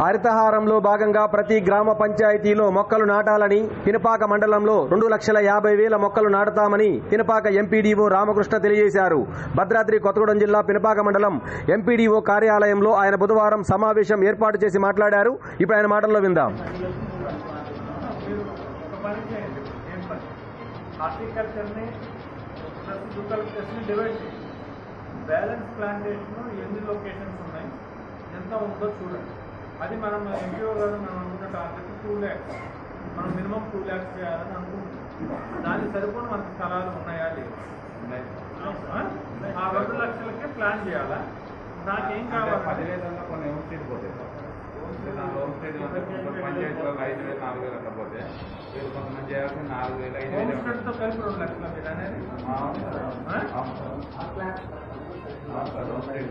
హరితహారంలో భాగంగా ప్రతి గ్రామ పంచాయతీలో మొక్కలు నాటాలని తినపాక మండలంలో రెండు లక్షల యాభై వేల మొక్కలు నాటుతామని తినపాక ఎంపీడీఓ రామకృష్ణ తెలియజేశారు. భద్రాద్రి కొత్తగూడెం జిల్లా పినపాక మండలం ఎంపీడీఓ కార్యాలయంలో ఆయన బుధవారం సమావేశం ఏర్పాటు చేసి మాట్లాడారు. ఇప్పుడు ఆయన మాటల్లో విందాం. బ్యాలెన్స్ ప్లాంటేషన్ ఎన్ని లొకేషన్స్ ఉన్నాయి? ఎంత ఉందో చూడండి. అది మనం ఎంపీఓ గారు మనం అనుకున్న టార్గెట్ టూ ల్యాక్స్ మనం మినిమం టూ ల్యాక్స్ చేయాలని అనుకుంటున్నాం. దానికి సరిపోను మనకి స్థలాలు ఉన్నాయా లేవు? ఆ? రెండు లక్షలకే ప్లాన్ చేయాలా? నాకేం కావాలి? పదివేలలో కొన్ని హోమ్ స్టేట్ హోమ్ పంచాయతీలో ఐదు వేలు నాలుగు వేలు అట్లా పోతే వీళ్ళు కొంతమంది చేయాల్సి నాలుగు వేలు ఐదు హోమ్ వేలు స్టేట్తో కలిపి రెండు లక్షల మీరు అనేది? Home state